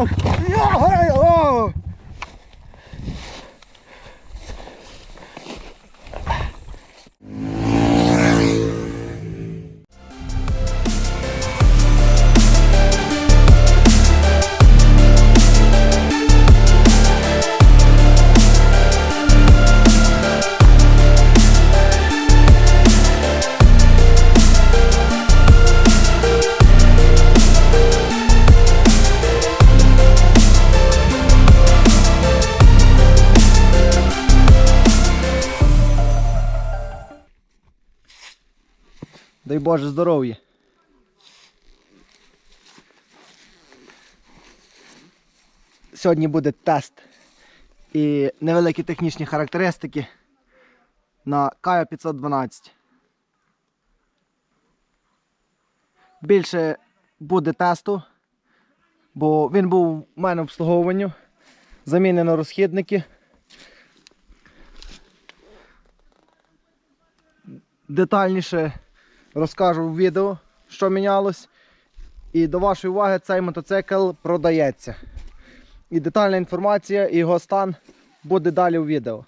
out. Дай Боже здоров'я. Сьогодні буде тест і невеликі технічні характеристики на Кая 512. Більше буде тесту, бо він був у мене в обслуговуванні. Замінено розхідники. Детальніше розкажу в відео, що мінялось. І до вашої уваги цей мотоцикл продається. І детальна інформація і його стан буде далі у відео.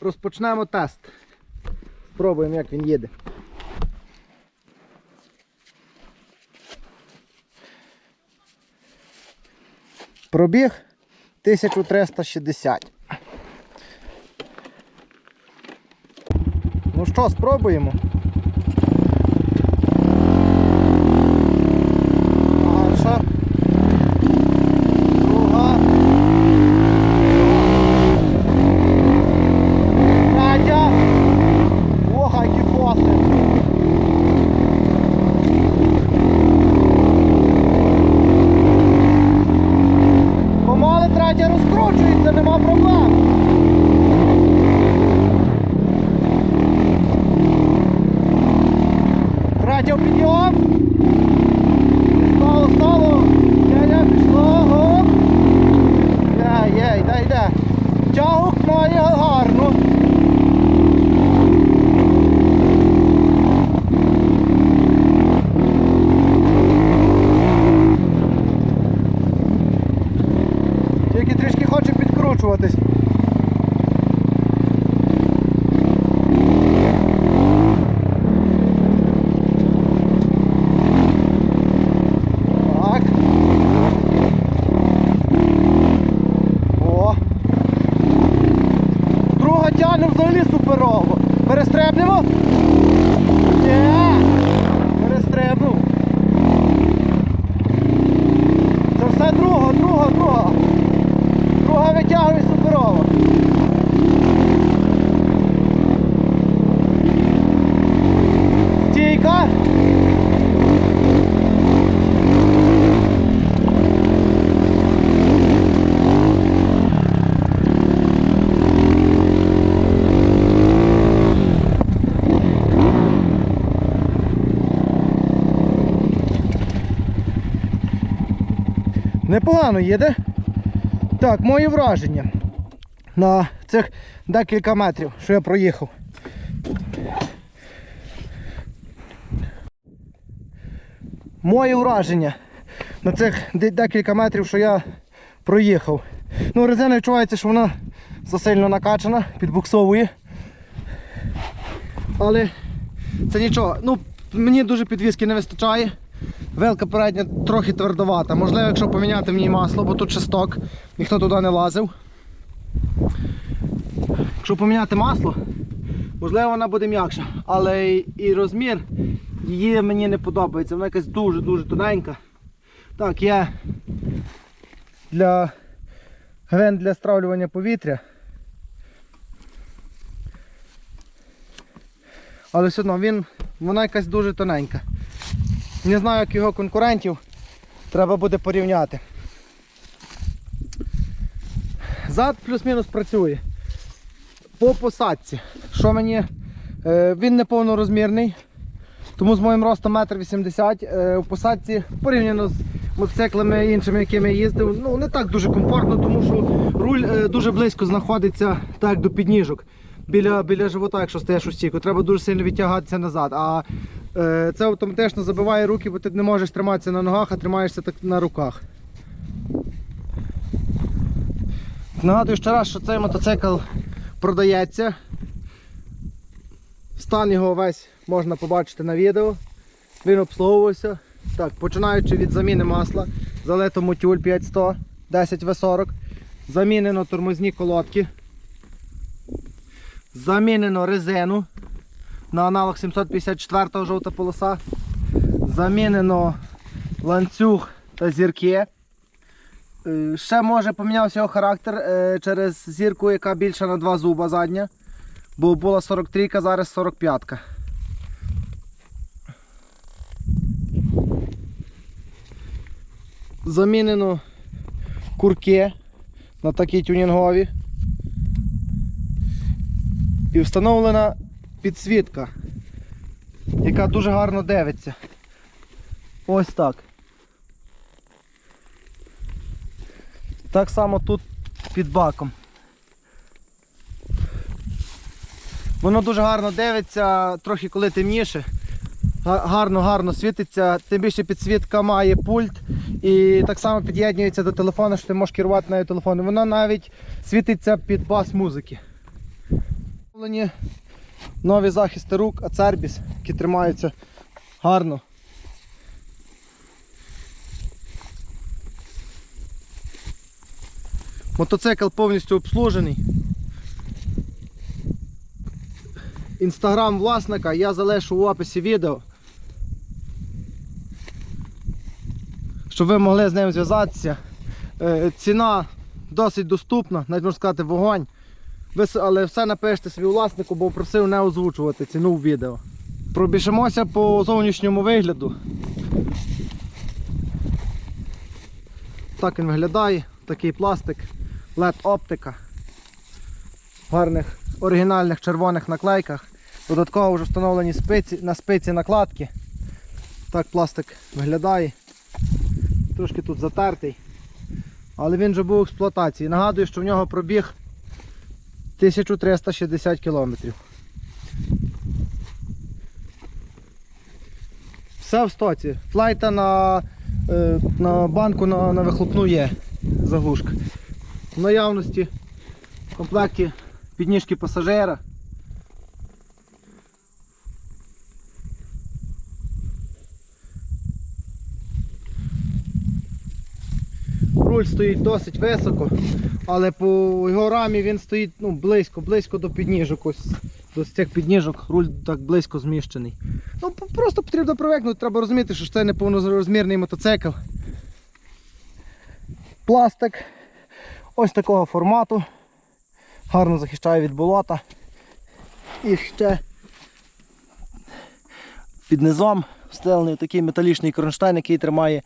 Розпочнемо тест. Спробуємо, як він їде. Пробіг 1360. Ну що, спробуємо. Перша. Друга. Третя. Ога, які коси. Помали третя розкручується, нема проблем. Третя в підйом. Стало, стало. Є, є, пішло. Гоп. Є, є, йде, йде. Тягу має гарно. Тільки трішки хоче підкручуватись. Так. О. Друга тягне взагалі суперово. Перестрибнемо? Є. Перестрибнув. Це все друга, друга, друга. Друга витягує суперово. Стійка. Непогано їде. Так, мої враження на цих декілька метрів, що я проїхав. Мої враження на цих декілька метрів, що я проїхав. Ну, резина відчувається, що вона засильно накачана, підбуксовує. Але це нічого. Ну, мені дуже підвіски не вистачає. Велка передня трохи твердовата. Можливо, якщо поміняти в ній масло, бо тут шесток, ніхто туди не лазив. Якщо поміняти масло, можливо вона буде м'якша. Але і розмір її мені не подобається. Вона якась дуже-дуже тоненька. Так, є для гвинт для стравлювання повітря. Але все одно він, вона якась дуже тоненька. Не знаю, як його конкурентів. Треба буде порівняти. Зад плюс-мінус працює. По посадці. Що мені? Е, він не повнорозмірний. Тому з моїм ростом 1,80 м е, в посадці порівняно з мотоциклами іншими, якими я їздив, ну не так дуже комфортно, тому що руль е, дуже близько знаходиться так до підніжок. біля, біля живота, якщо стоїш у стійку. Треба дуже сильно відтягатися назад. А це автоматично забиває руки, бо ти не можеш триматися на ногах, а тримаєшся так на руках. Нагадую ще раз, що цей мотоцикл продається. Стан його весь можна побачити на відео. Він обслуговувався. Так, починаючи від заміни масла, залито мотюль 500, 10 В40, замінено тормозні колодки, замінено резину на аналог 754 жовта полоса, замінено ланцюг та зірки. Е, Ще може помінявся його характер е, через зірку, яка більша на два зуба задня. Бо була 43, зараз 45. Замінено курки на такі тюнінгові. І встановлена підсвітка, яка дуже гарно дивиться. Ось так. Так само тут під баком. Воно дуже гарно дивиться, трохи коли темніше. Гарно, гарно світиться. Тим більше підсвітка має пульт і так само під'єднується до телефону, що ти можеш керувати нею телефоном. Воно навіть світиться під бас музики. Нові захисти рук, ацербіс, які тримаються гарно. Мотоцикл повністю обслужений. Інстаграм власника я залишу в описі відео. Щоб ви могли з ним зв'язатися. Е, Ціна досить доступна, навіть можна сказати, вогонь. Але все напишете собі власнику, бо просив не озвучувати ціну в відео. Пробіжимося по зовнішньому вигляду. Так він виглядає, такий пластик, LED оптика. Гарних оригінальних червоних наклейках. Додатково вже встановлені спиці, на спиці накладки. Так пластик виглядає. Трошки тут затертий. Але він вже був в експлуатації. Нагадую, що в нього пробіг 1360 кілометрів. Все в стоці. Флайта на, е, на банку на, на вихлопну є заглушка. В наявності в комплекті підніжки пасажира. Руль стоїть досить високо, але по його рамі він стоїть ну, близько, близько до підніжок. Ось до цих підніжок руль так близько зміщений. Ну, просто потрібно привикнути, треба розуміти, що це не повнорозмірний мотоцикл. Пластик ось такого формату. Гарно захищає від болота. І ще під низом встелений такий металічний кронштейн, який тримає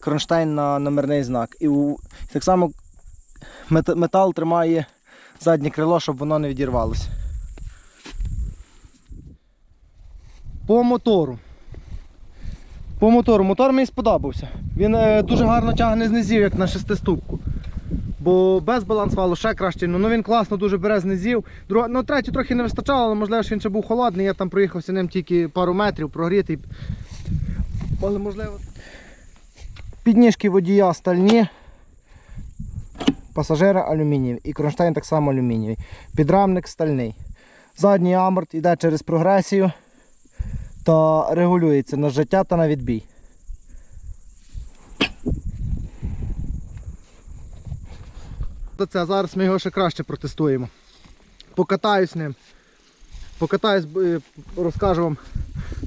кронштейн на номерний знак. І у- так само мет- метал тримає заднє крило, щоб воно не відірвалося. По мотору. По мотору. Мотор мені сподобався. Він е, дуже гарно тягне з низів, як на шестиступку. Бо без баланс валу ще краще. Ну, ну він класно дуже бере з низів. Друга, ну, третю трохи не вистачало, але можливо, що він ще був холодний. Я там проїхався ним тільки пару метрів, прогрітий. Але можливо. Підніжки водія стальні. Пасажира алюмінієві. І кронштейн так само алюмінієвий. Підрамник стальний. Задній аморт йде через прогресію та регулюється на життя та на відбій. Це зараз ми його ще краще протестуємо. Покатаюсь ним. Покатаюсь, е, розкажу вам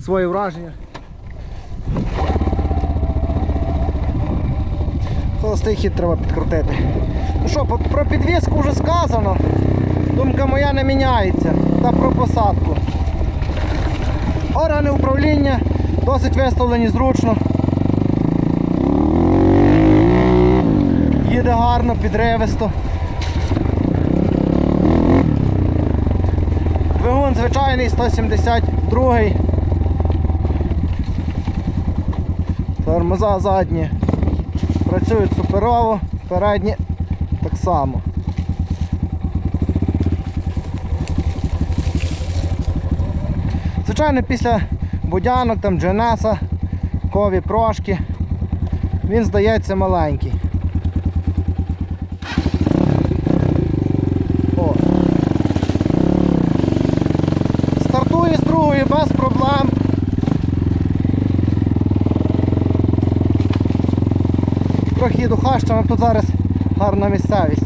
свої враження. Холостий хід треба підкрутити. Ну що, про підвіску вже сказано. Думка моя не міняється. Та про посадку. Органи управління досить виставлені зручно. Їде гарно, підривисто. Двигун звичайний 172. Тормоза задні Працюють суперово, передні так само. Звичайно, після будянок, там, дженеса, кові прошки, він здається маленький. Їду хащами, тут зараз гарна місцевість.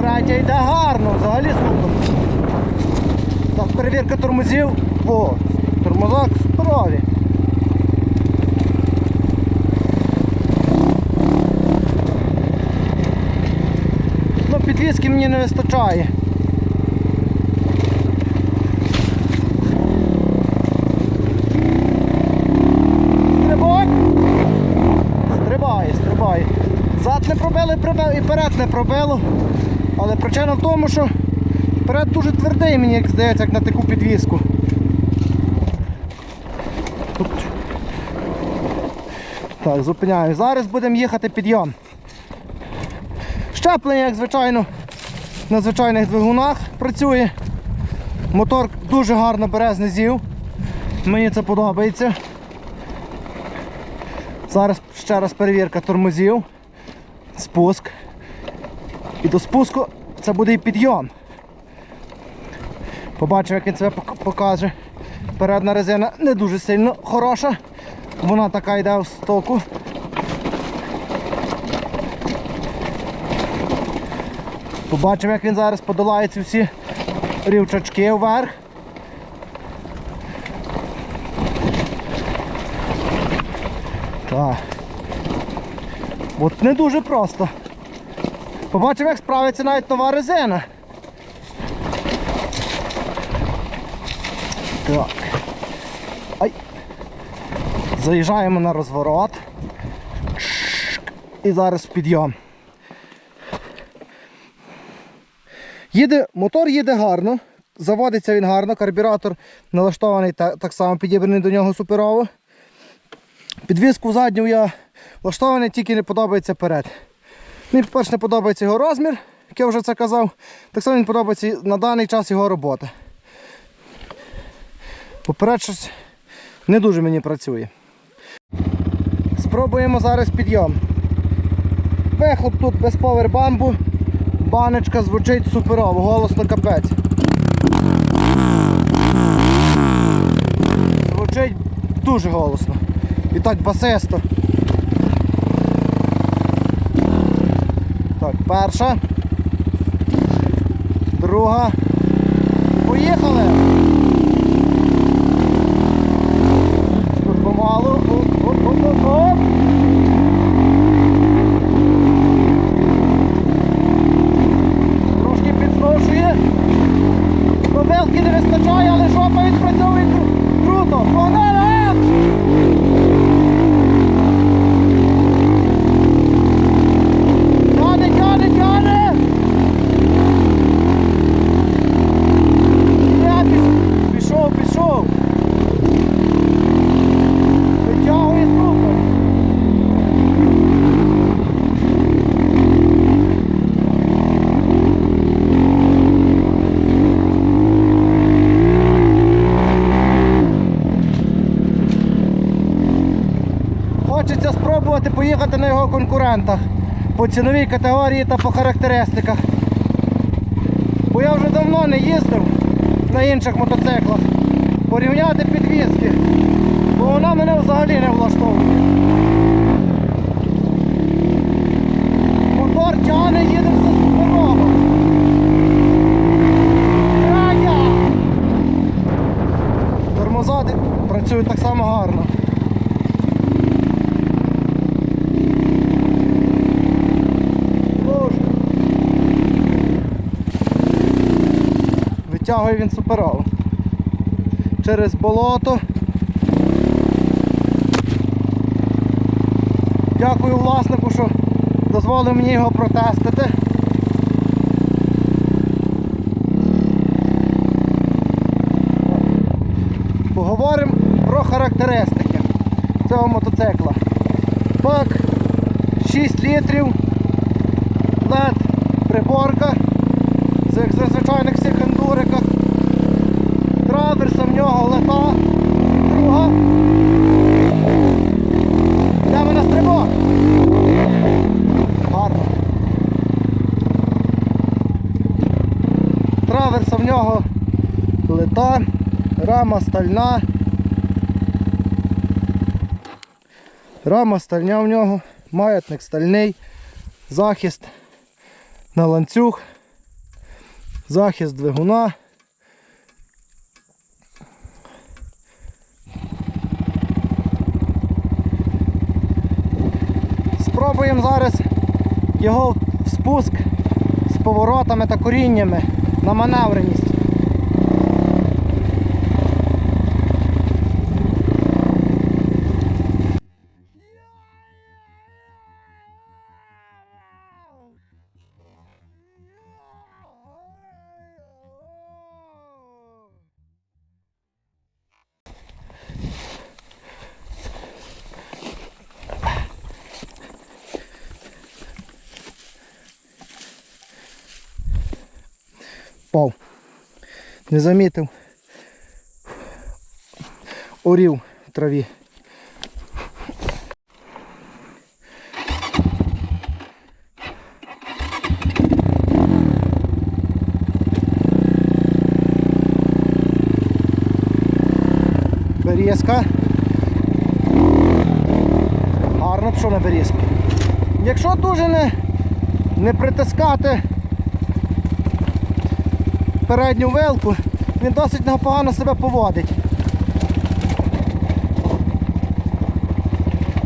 Третя йде гарно, взагалі супер. Так, перевірка тормозів. О, тормоза суперові. Ну, підвіски мені не вистачає. Стрибок! Стрибає, стрибає. Зад не пробили прибе- і перед не пробило. Але причина в тому, що перед дуже твердий, мені як здається, як на таку підвіску. Так, зупиняємо. Зараз будемо їхати підйом. Щеплення, як звичайно, на звичайних двигунах працює. Мотор дуже гарно бере знизів. Мені це подобається. Зараз ще раз перевірка тормозів. Спуск. І до спуску це буде і підйом. Побачимо, як він себе покаже. Передна резина не дуже сильно хороша. Вона така йде в стоку. Побачимо, як він зараз подолає ці всі рівчачки вверх. Так. От не дуже просто. Побачимо, як справиться навіть нова резина. Так. Ай. Заїжджаємо на розворот. І зараз підйом. Їде, мотор їде гарно, заводиться він гарно, карбюратор налаштований та, так само підібраний до нього суперово. Підвіску задню я влаштований, тільки не подобається перед. Мені, по-перше, не подобається його розмір, як я вже це казав. Так само мені подобається на даний час його робота. Поперед щось не дуже мені працює. Спробуємо зараз підйом. Вихлоп тут без повербамбу. Баночка звучить суперово, голосно капець. Звучить дуже голосно. І так басисто. Так, перша. Друга. Поїхали! Тут помалу. Оп-оп-оп-оп. Трошки підзношує. Кобилки не вистачає, але жопа відпрацьовує кру- круто. Погнали! Тяне, тяне, тяне! Я піш- пішов, пішов. Витягує супер. Хочеться спробувати його конкурентах по ціновій категорії та по характеристиках. Бо я вже давно не їздив на інших мотоциклах. Порівняти підвіски. Бо вона мене взагалі не влаштовує. Мотор тягне, їде все суперово. Радя! Тормоза працюють так само гарно. Боже. Витягує він суперово. Через болото. Дякую власнику, що дозволив мені його протестити. Поговоримо про характеристики цього мотоцикла. Бак 6 літрів, LED приборка, це як в звичайних всіх ендуриках. Траверса в нього лета, друга. Йдемо на стрибок. Гарно. Траверса в нього лета, рама стальна. Рама стальня в нього, маятник стальний, захист на ланцюг, захист двигуна. Спробуємо зараз його в спуск з поворотами та коріннями на маневреність. Не замітив. Орів в траві. Березка. Гарно пішов на березку. Якщо дуже не, не притискати передню вилку, він досить непогано себе поводить.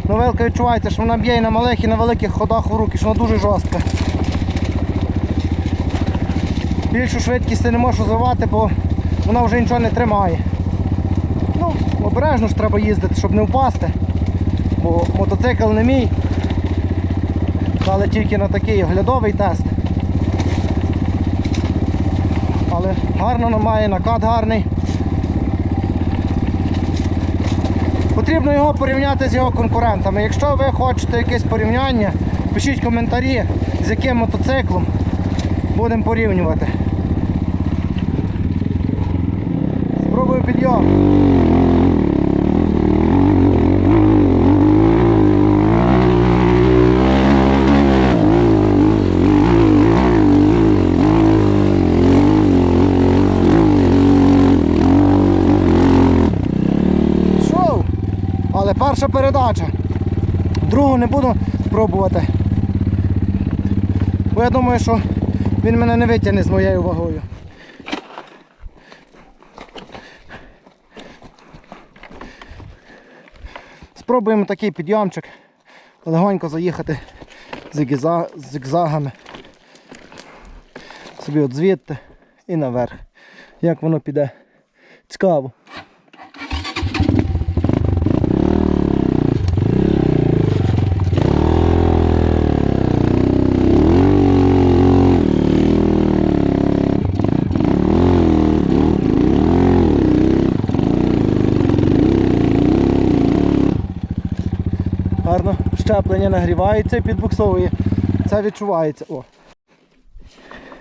Ну, вилка відчувається, що вона б'є і на малих і на великих ходах в руки, що вона дуже жорстка. Більшу швидкість ти не можеш розвивати, бо вона вже нічого не тримає. Ну, обережно ж треба їздити, щоб не впасти. Бо мотоцикл не мій. Але тільки на такий оглядовий тест. Але гарно має, накат гарний. Потрібно його порівняти з його конкурентами. Якщо ви хочете якесь порівняння, пишіть коментарі, з яким мотоциклом будемо порівнювати. Спробую підйом. Пішов. Але перша передача. Другу не буду пробувати. Бо я думаю, що він мене не витягне з моєю вагою. Спробуємо такий підйомчик. Легонько заїхати зигзагами. Собі от звідти і наверх. Як воно піде. Цікаво. Гарно щеплення нагрівається і підбуксовує. Це відчувається. О.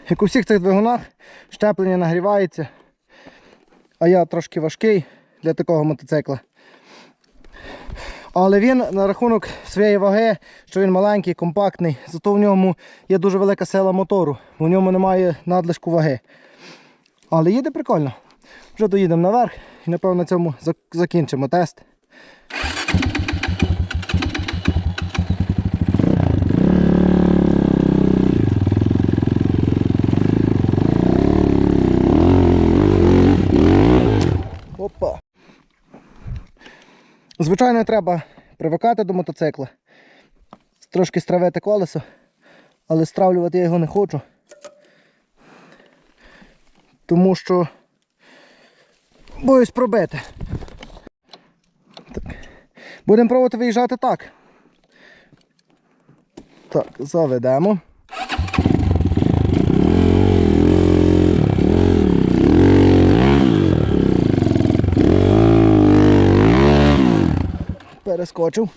Як у всіх цих двигунах, щеплення нагрівається. А я трошки важкий для такого мотоцикла. Але він на рахунок своєї ваги, що він маленький, компактний, зато в ньому є дуже велика сила мотору, в ньому немає надлишку ваги. Але їде прикольно. Вже доїдемо наверх і напевно на цьому закінчимо тест. Звичайно, треба привикати до мотоцикла. Трошки стравити колесо, але стравлювати я його не хочу. Тому що боюсь пробити. Так. Будемо пробувати виїжджати так. Так, заведемо. Перескочив.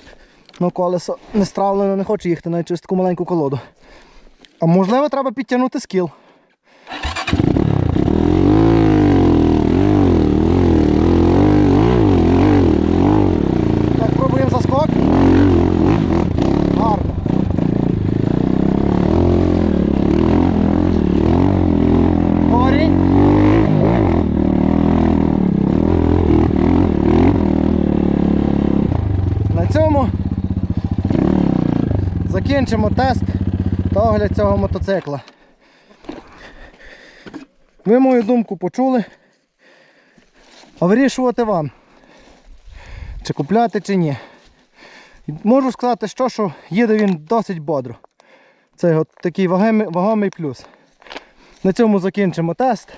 Ну, колесо не стравлено, не хоче їхати навіть через таку маленьку колоду. А можливо, треба підтягнути скіл. Так, пробуємо заскок. Гарно. Горінь. На цьому закінчимо тест та огляд цього мотоцикла. Ви мою думку почули. А вирішувати вам, чи купляти, чи ні. Можу сказати, що, що їде він досить бодро. Це от такий вагомий плюс. На цьому закінчимо тест.